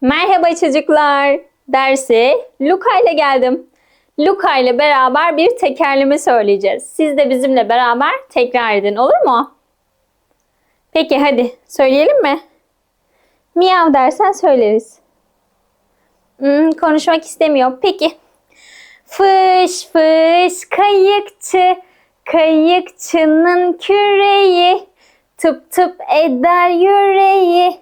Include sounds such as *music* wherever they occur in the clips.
Merhaba çocuklar. Derse Luka ile geldim. Luka ile beraber bir tekerleme söyleyeceğiz. Siz de bizimle beraber tekrar edin olur mu? Peki hadi söyleyelim mi? Miyav dersen söyleriz. Hmm, konuşmak istemiyor. Peki. Fış fış kayıkçı, kayıkçının küreği, tıp tıp eder yüreği,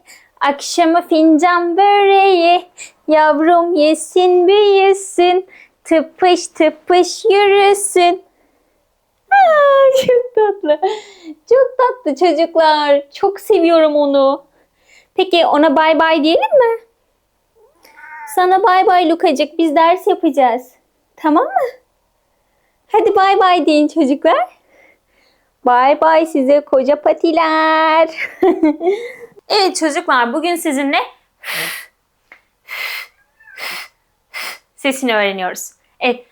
akşama fincan böreği, yavrum yesin büyüsün, tıpış tıpış yürüsün. Aa, çok tatlı. Çok tatlı çocuklar. Çok seviyorum onu. Peki ona bay bay diyelim mi? Sana bay bay Lukacık. Biz ders yapacağız. Tamam mı? Hadi bay bay deyin çocuklar. Bay bay size koca patiler. *laughs* evet çocuklar bugün sizinle sesini öğreniyoruz. Evet.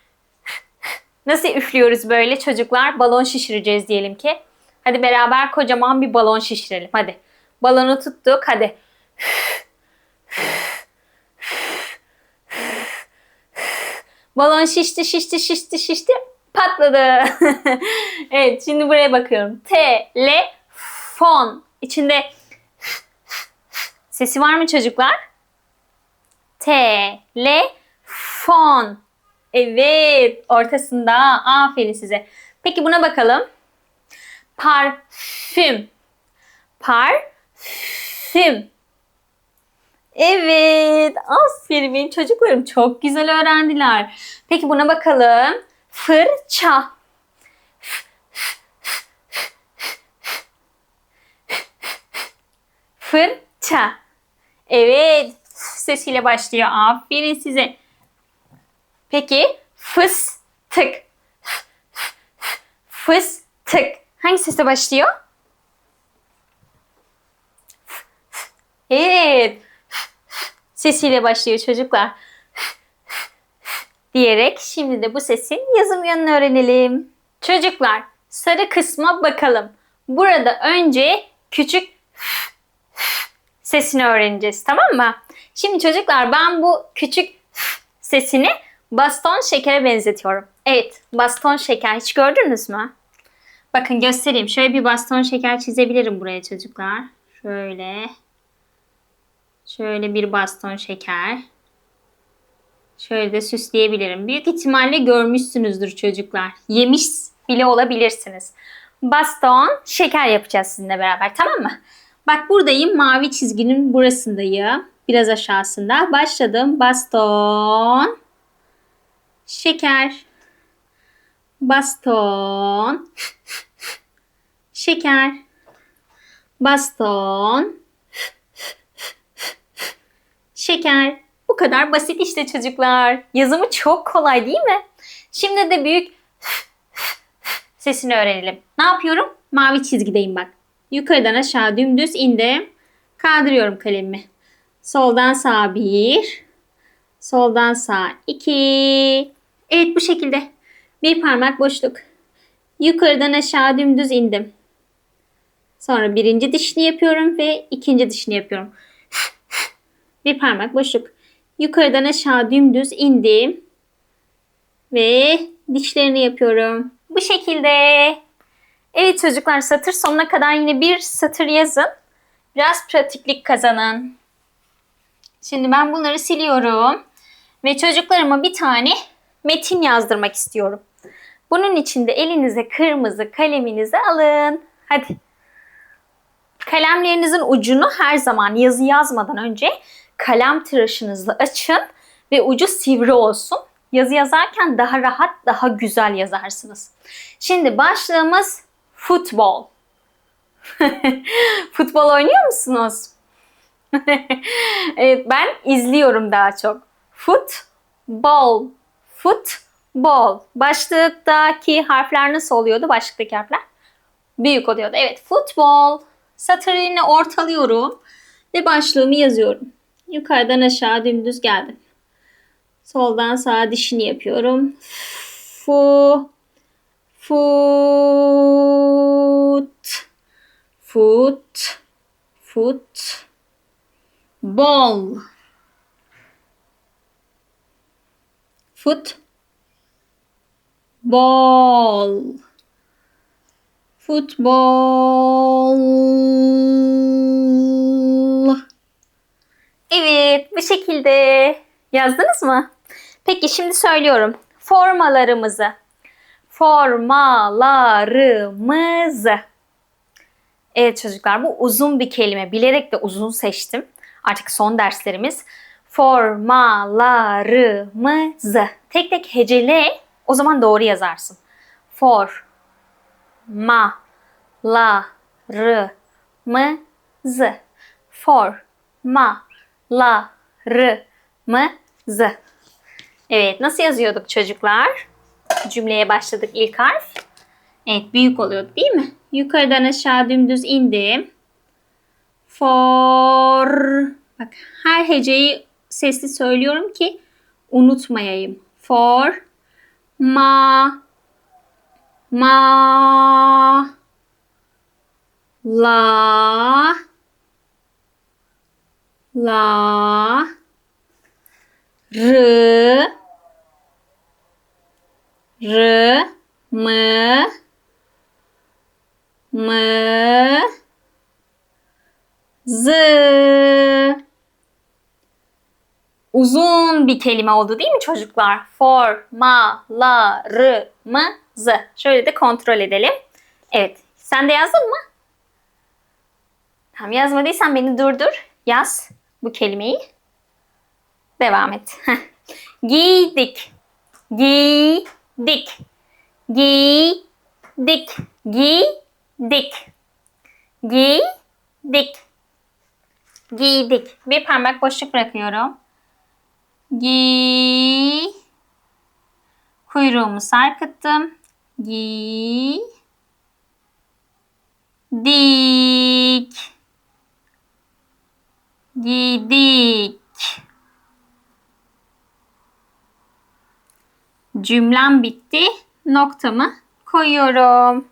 Nasıl üflüyoruz böyle çocuklar? Balon şişireceğiz diyelim ki. Hadi beraber kocaman bir balon şişirelim. Hadi. Balonu tuttuk. Hadi. Balon şişti, şişti, şişti, şişti. Patladı. *laughs* evet, şimdi buraya bakıyorum. Telefon. İçinde sesi var mı çocuklar? Telefon. Evet, ortasında. Aferin size. Peki buna bakalım. Parfüm. Parfüm. Evet, aferin benim çocuklarım çok güzel öğrendiler. Peki buna bakalım. Fırça. Fırça. Evet, sesiyle başlıyor. Aferin size. Peki fıstık. Fıstık. Hangi sesle başlıyor? Evet. Sesiyle başlıyor çocuklar. Diyerek şimdi de bu sesin yazım yönünü öğrenelim. Çocuklar sarı kısma bakalım. Burada önce küçük sesini öğreneceğiz tamam mı? Şimdi çocuklar ben bu küçük sesini baston şekere benzetiyorum. Evet baston şeker hiç gördünüz mü? Bakın göstereyim. Şöyle bir baston şeker çizebilirim buraya çocuklar. Şöyle. Şöyle bir baston şeker. Şöyle de süsleyebilirim. Büyük ihtimalle görmüşsünüzdür çocuklar. Yemiş bile olabilirsiniz. Baston şeker yapacağız sizinle beraber tamam mı? Bak buradayım. Mavi çizginin burasındayım. Biraz aşağısında. Başladım. Baston. Şeker. Baston. Şeker. Baston. Şeker. Bu kadar basit işte çocuklar. Yazımı çok kolay değil mi? Şimdi de büyük sesini öğrenelim. Ne yapıyorum? Mavi çizgideyim bak. Yukarıdan aşağı dümdüz indim. Kaldırıyorum kalemimi. Soldan sağa bir. Soldan sağa iki. Evet bu şekilde. Bir parmak boşluk. Yukarıdan aşağı dümdüz indim. Sonra birinci dişini yapıyorum ve ikinci dişini yapıyorum. *laughs* Bir parmak boşluk. Yukarıdan aşağı dümdüz indim. Ve dişlerini yapıyorum. Bu şekilde. Evet çocuklar satır sonuna kadar yine bir satır yazın. Biraz pratiklik kazanın. Şimdi ben bunları siliyorum. Ve çocuklarıma bir tane metin yazdırmak istiyorum. Bunun için de elinize kırmızı kaleminizi alın. Hadi. Kalemlerinizin ucunu her zaman yazı yazmadan önce kalem tıraşınızla açın ve ucu sivri olsun. Yazı yazarken daha rahat, daha güzel yazarsınız. Şimdi başlığımız futbol. *laughs* futbol oynuyor musunuz? *laughs* evet ben izliyorum daha çok. Futbol. Futbol. Başlıktaki harfler nasıl oluyordu? Başlıktaki harfler büyük oluyordu. Evet futbol. Satırını ortalıyorum ve başlığımı yazıyorum. Yukarıdan aşağı dümdüz geldim. Soldan sağa dişini yapıyorum. Fu Foot. Foot. Foot. Ball. Foot. Ball. Futbol. Evet, bu şekilde yazdınız mı? Peki şimdi söylüyorum. Formalarımızı Formalarımızı. Evet çocuklar bu uzun bir kelime. Bilerek de uzun seçtim. Artık son derslerimiz. Formalarımızı. Tek tek hecele o zaman doğru yazarsın. For ma la rı mı zı. For ma la rı mı zı. Evet nasıl yazıyorduk çocuklar? Cümleye başladık ilk harf. Evet büyük oluyordu değil mi? Yukarıdan aşağı dümdüz indim. For bak her heceyi sesli söylüyorum ki unutmayayım. For ma ma la la rı rı mı mı zı Uzun bir kelime oldu değil mi çocuklar? For, ma, la, rı, mı, zı. Şöyle de kontrol edelim. Evet. Sen de yazdın mı? Tamam yazmadıysan beni durdur. Yaz bu kelimeyi. Devam et. Heh. *laughs* Giydik. Giydik. Giydik. Giydik. Giydik. Giydik. Bir parmak boşluk bırakıyorum. Gi. Kuyruğumu sarkıttım. Gi. Dik. Giydik. Cümlem bitti. Noktamı koyuyorum.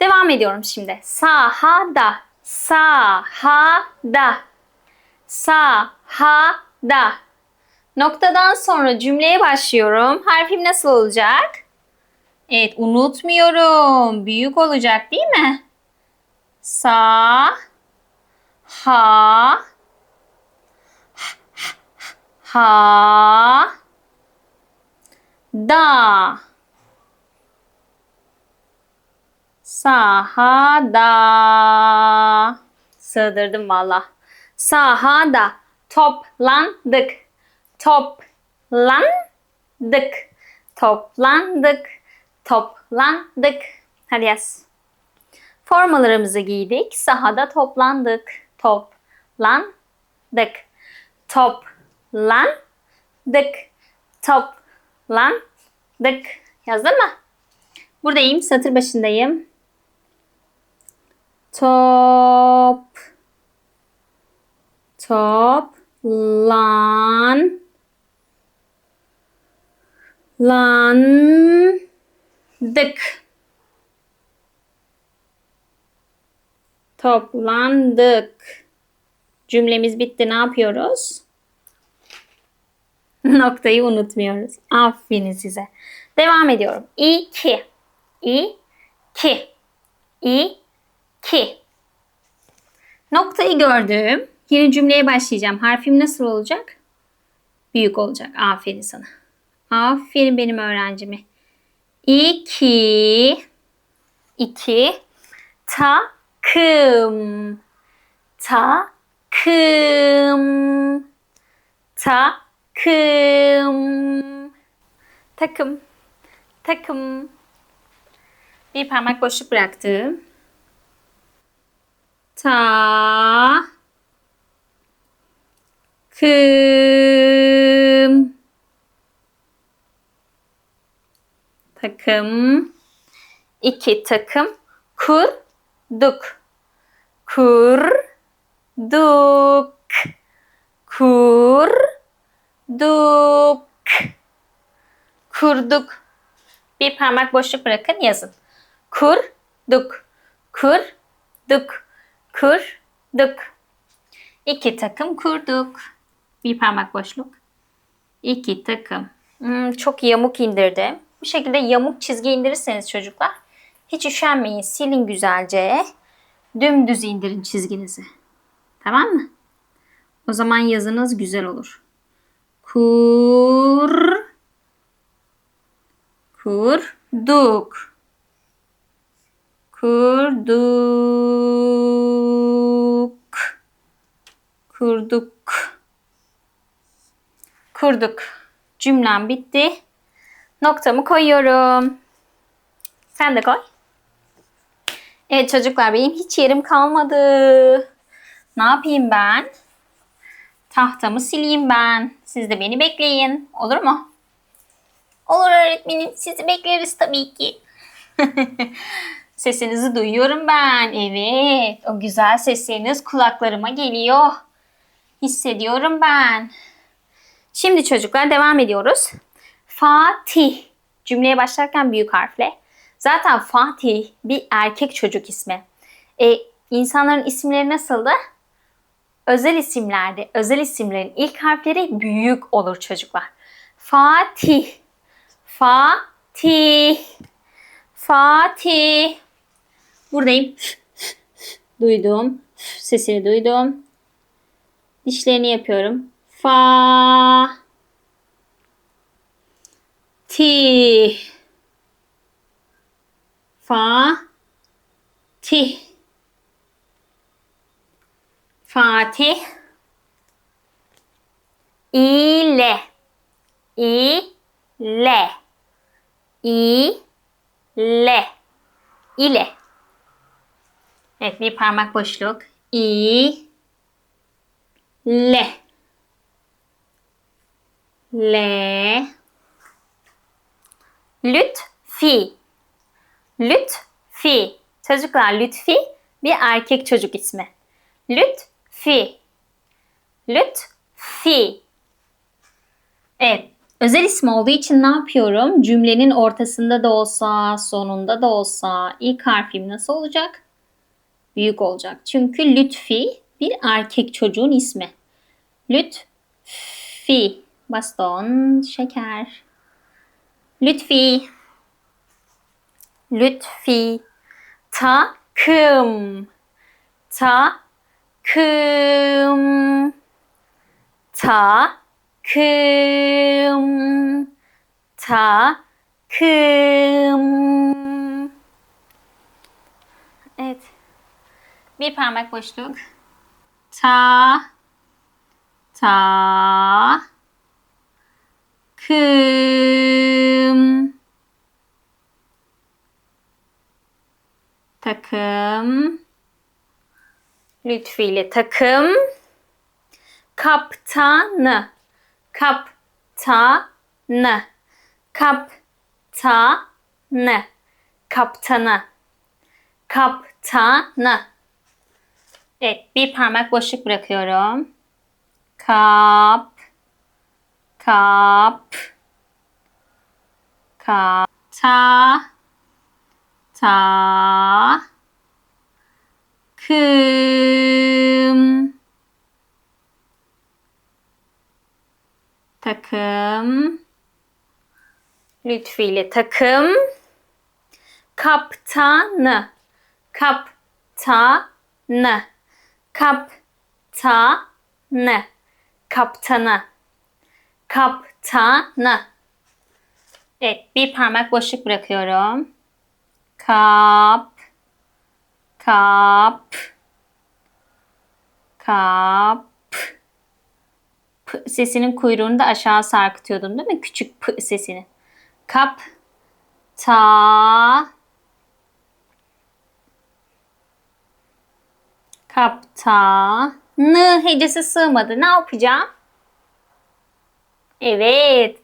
Devam ediyorum şimdi. Sahada. Sahada. Sahada. Noktadan sonra cümleye başlıyorum. Harfim nasıl olacak? Evet unutmuyorum. Büyük olacak değil mi? Sa ha ha da sahada sığdırdım valla. Sahada toplandık toplandık. Toplandık. Toplandık. Hadi yaz. Formalarımızı giydik. Sahada toplandık. Toplandık. Toplandık. Toplandık. Yazdın mı? Buradayım. Satır başındayım. Top. Top. Lan. Landık. Toplandık. Cümlemiz bitti. Ne yapıyoruz? *laughs* Noktayı unutmuyoruz. Aferin size. Devam ediyorum. İki. İki. İki. Noktayı gördüm. Yeni cümleye başlayacağım. Harfim nasıl olacak? Büyük olacak. Aferin sana. Aferin benim öğrencime. İki. iki takım. Takım. Takım. Takım. Takım. Bir parmak boşluk bıraktım. Ta. Kım. Takım. İki takım. Kurduk. Kurduk kurduk kurduk bir parmak boşluk bırakın yazın kurduk kurduk kurduk iki takım kurduk bir parmak boşluk iki takım Hmm, çok yamuk indirdim. Bu şekilde yamuk çizgi indirirseniz çocuklar hiç üşenmeyin. Silin güzelce. Dümdüz indirin çizginizi. Tamam mı? O zaman yazınız güzel olur. Kur kurduk. Kurduk. Kurduk. Kurduk. Cümlem bitti. Noktamı koyuyorum. Sen de koy. Evet çocuklar benim hiç yerim kalmadı. Ne yapayım ben? Tahtamı sileyim ben siz de beni bekleyin olur mu olur öğretmenim sizi bekleriz tabii ki *laughs* Sesinizi duyuyorum ben. Evet. O güzel sesleriniz kulaklarıma geliyor. Hissediyorum ben. Şimdi çocuklar devam ediyoruz. Fatih. Cümleye başlarken büyük harfle. Zaten Fatih bir erkek çocuk ismi. E, insanların isimleri nasıldı? Özel isimlerde, özel isimlerin ilk harfleri büyük olur çocuklar. Fatih. Fatih. Fatih. Buradayım. Duydum. Sesini duydum. Dişlerini yapıyorum. Fa. Ti. Fa. Ti. Fatih. İle. İle. İle. İle. Evet bir parmak boşluk. İ le le lütfi lütfi çocuklar lütfi bir erkek çocuk ismi. Lütfi lütfi Evet özel isim olduğu için ne yapıyorum? Cümlenin ortasında da olsa, sonunda da olsa ilk harfim nasıl olacak? büyük olacak. Çünkü Lütfi bir erkek çocuğun ismi. Lütfi. Baston, şeker. Lütfi. Lütfi. Takım. Takım. Takım. Takım. Evet. Bir parmak boşluk. Ta ta kım takım lütfiyle takım. Kaptanı. Kaptanı. Kaptanı. Kaptanı. Kaptanı. Evet, bir parmak boşluk bırakıyorum. Kap, kap, kap, ta, ta, kım, takım, lütfiyle takım, kaptanı, kaptanı. Kaptanı. Kaptanı. Kaptanı. Evet bir parmak boşluk bırakıyorum. Kap kap kap P sesinin kuyruğunu da aşağı sarkıtıyordum değil mi? Küçük p sesini. Kap ta Kaptanı hecesi sığmadı. Ne yapacağım? Evet.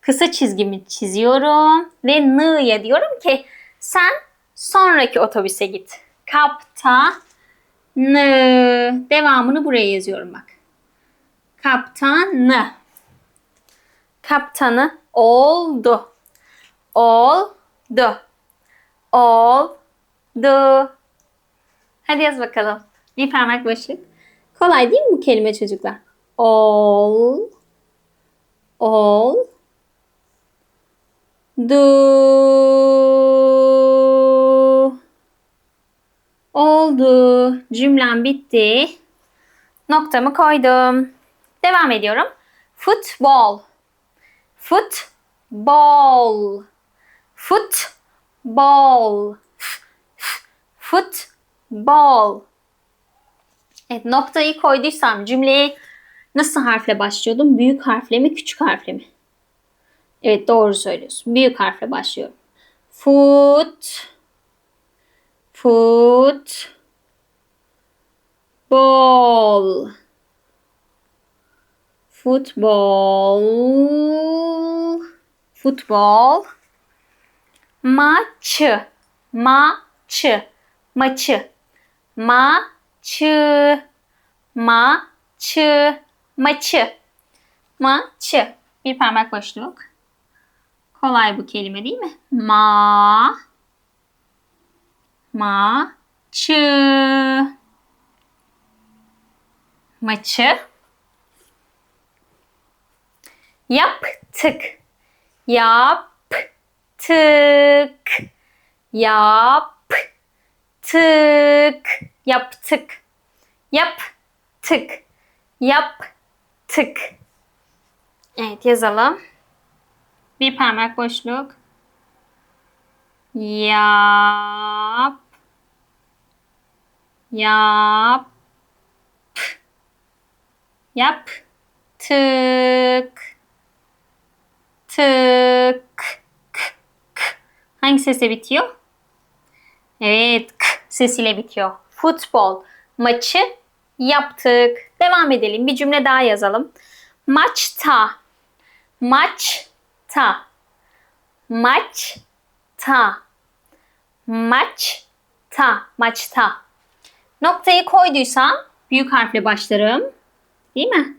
Kısa çizgimi çiziyorum ve nı'ya diyorum ki sen sonraki otobüse git. Kaptanı. Devamını buraya yazıyorum bak. Kaptanı. Kaptanı oldu. Oldu. Oldu. Hadi yaz bakalım. Bir parmak boşluk. Kolay değil mi bu kelime çocuklar? Ol. Ol. Du. Cümlem bitti. Noktamı koydum. Devam ediyorum. Futbol. Futbol. Futbol. Futbol. Evet noktayı koyduysam cümleye nasıl harfle başlıyordum? Büyük harfle mi küçük harfle mi? Evet doğru söylüyorsun. Büyük harfle başlıyorum. Foot. Foot. Ball. Futbol. Futbol. Maçı. Maçı. Maçı. Maçı. Maçı. Maçı. Maçı. Bir parmak boşluk. Kolay bu kelime değil mi? Ma. Ma. Çı. Maçı. Yaptık. Yaptık. Yaptık. Yaptık. Yaptık. Yaptık. Evet yazalım. Bir parmak boşluk. Yap. Yap. Yap. Tık. K, k. Hangi sesle bitiyor? Evet, k sesiyle bitiyor. Futbol maçı yaptık. Devam edelim. Bir cümle daha yazalım. Maçta. Maçta. Maçta. Maçta. Maçta. Noktayı koyduysam büyük harfle başlarım. Değil mi?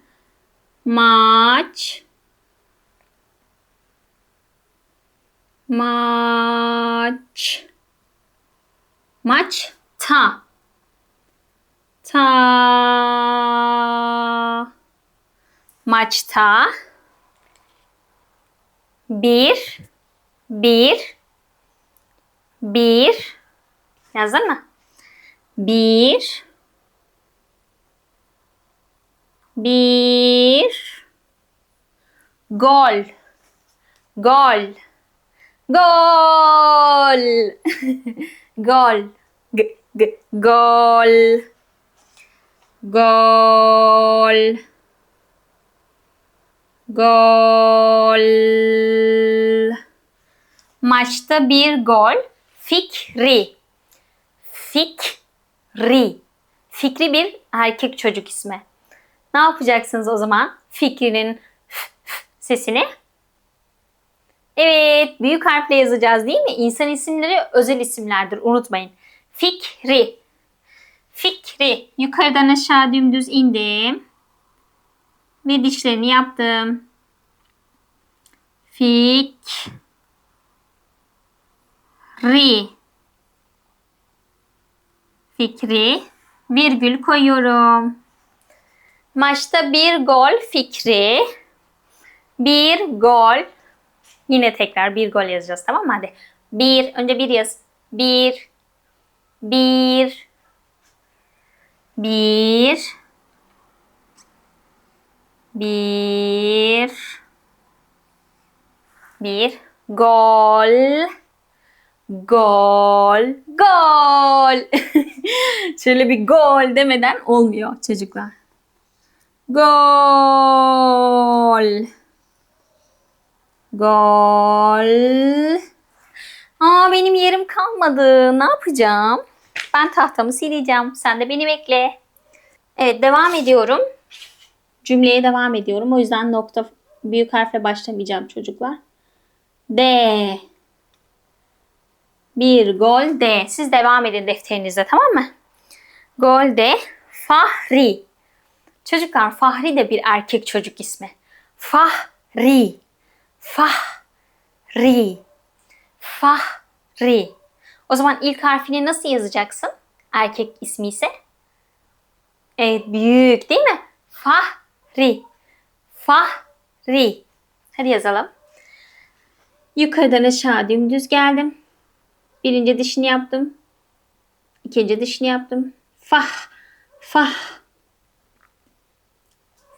Maç. Maç. Maç. Ta. Ta. Maçta. Bir. Bir. Bir. Yazdın mı? Bir. Bir. Gol. Gol. Gol. *laughs* Gol. G g gol. Gol. Gol. Maçta bir gol. Fikri. Fikri. Fikri bir erkek çocuk ismi. Ne yapacaksınız o zaman? Fikri'nin sesini. Evet, büyük harfle yazacağız değil mi? İnsan isimleri özel isimlerdir, unutmayın. Fikri. Fikri. Yukarıdan aşağı dümdüz indim. Ve dişlerini yaptım. Fikri. Fikri. Virgül koyuyorum. Maçta bir gol fikri. Bir gol. Yine tekrar bir gol yazacağız tamam mı? Hadi. Bir. Önce bir yaz. Bir. Bir. Bir. Bir. Bir. Gol. Gol. Gol. *laughs* Şöyle bir gol demeden olmuyor çocuklar. Gol. Gol. Aa benim yerim kalmadı. Ne yapacağım? Ben tahtamı sileceğim. Sen de beni bekle. Evet devam ediyorum. Cümleye devam ediyorum. O yüzden nokta büyük harfle başlamayacağım çocuklar. D. Bir gol D. Siz devam edin defterinizde tamam mı? Gol D. Fahri. Çocuklar Fahri de bir erkek çocuk ismi. Fahri. Fahri. Fahri. O zaman ilk harfini nasıl yazacaksın? Erkek ismi ise. Evet büyük değil mi? Fah. Ri. Fahri. Hadi yazalım. Yukarıdan aşağı dümdüz geldim. Birinci dişini yaptım. İkinci dişini yaptım. Fah, fah,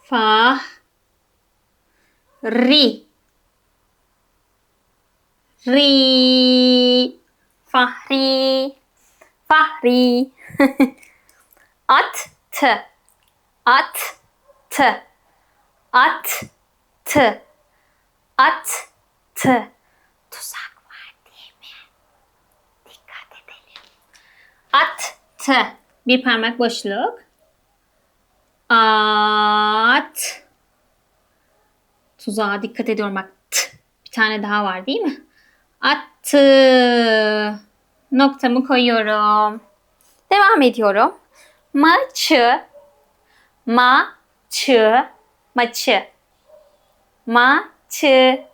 fah, ri, ri, fahri, fahri, *laughs* at, t, at, t, at, t, at, t. Tuzak var değil mi? Dikkat edelim. At, t. Bir parmak boşluk. At. Tuzağa dikkat ediyorum bak. T. Bir tane daha var değil mi? Attı. Noktamı koyuyorum. Devam ediyorum. Maçı. Maçı. Maçı. Maçı.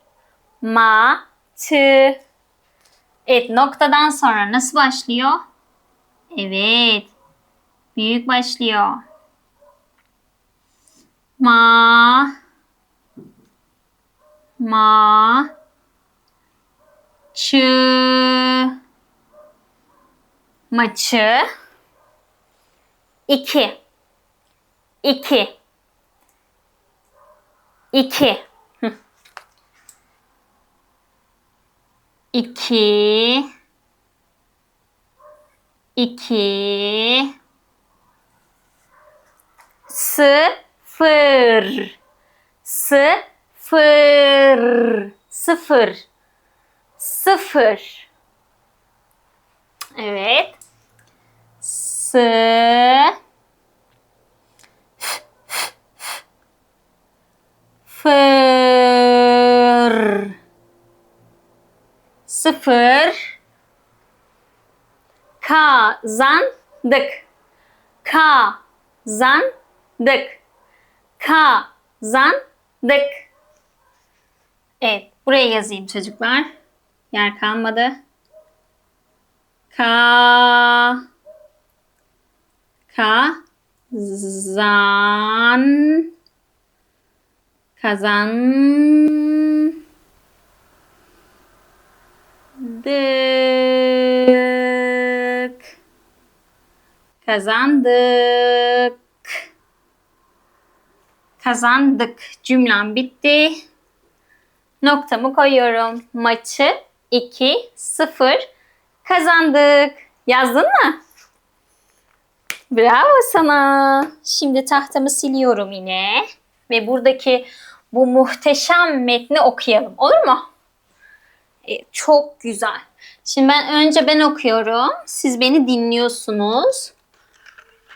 Maçı. Evet noktadan sonra nasıl başlıyor? Evet. Büyük başlıyor. Ma ma çı maçı. İki. İki. İki. Hı. *laughs* iki. İki sıfır sıfır. Sıfır. Sıfır evet. Sı. Fır. Sıfır. Kazandık. Kazandık. Kazandık Evet buraya yazayım çocuklar yer kalmadı ka kazan kazan Kazandık. Kazandık. Kazandık. Cümlem bitti. Noktamı koyuyorum. Maçı 2-0 kazandık. Yazdın mı? Bravo sana. Şimdi tahtamı siliyorum yine. Ve buradaki bu muhteşem metni okuyalım. Olur mu? E, çok güzel. Şimdi ben önce ben okuyorum. Siz beni dinliyorsunuz.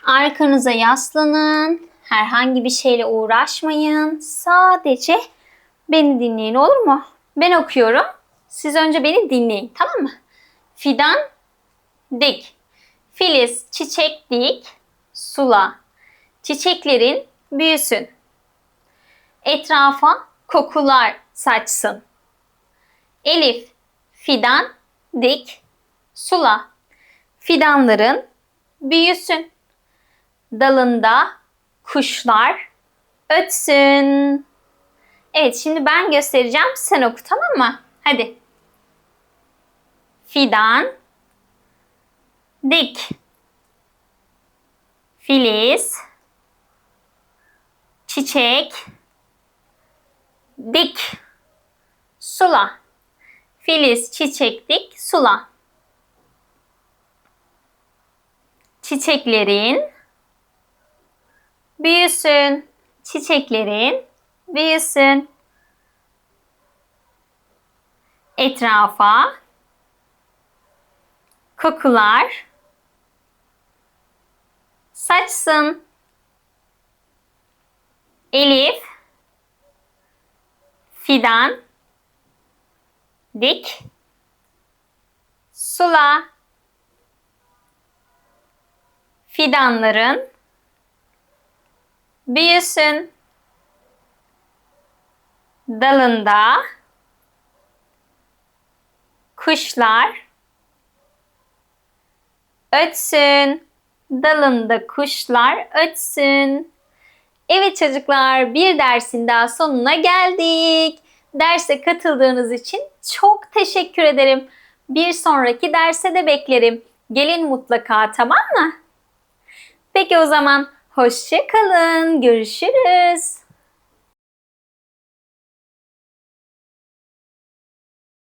Arkanıza yaslanın. Herhangi bir şeyle uğraşmayın. Sadece beni dinleyin olur mu? Ben okuyorum. Siz önce beni dinleyin tamam mı? Fidan dik. Filiz çiçek dik. Sula. Çiçeklerin büyüsün. Etrafa kokular saçsın. Elif, fidan, dik, sula. Fidanların büyüsün. Dalında kuşlar ötsün. Evet şimdi ben göstereceğim. Sen oku tamam mı? Hadi. Fidan, dik, filiz, çiçek, dik, sula. Filiz, çiçek, dik, sula. Çiçeklerin büyüsün. Çiçeklerin büyüsün. Etrafa. Kokular. Saçsın. Elif. Fidan. Dik. Sula. Fidanların. Büyüsün dalında kuşlar ötsün dalında kuşlar ötsün Evet çocuklar bir dersin daha sonuna geldik. Derse katıldığınız için çok teşekkür ederim. Bir sonraki derse de beklerim. Gelin mutlaka tamam mı? Peki o zaman hoşça kalın. Görüşürüz.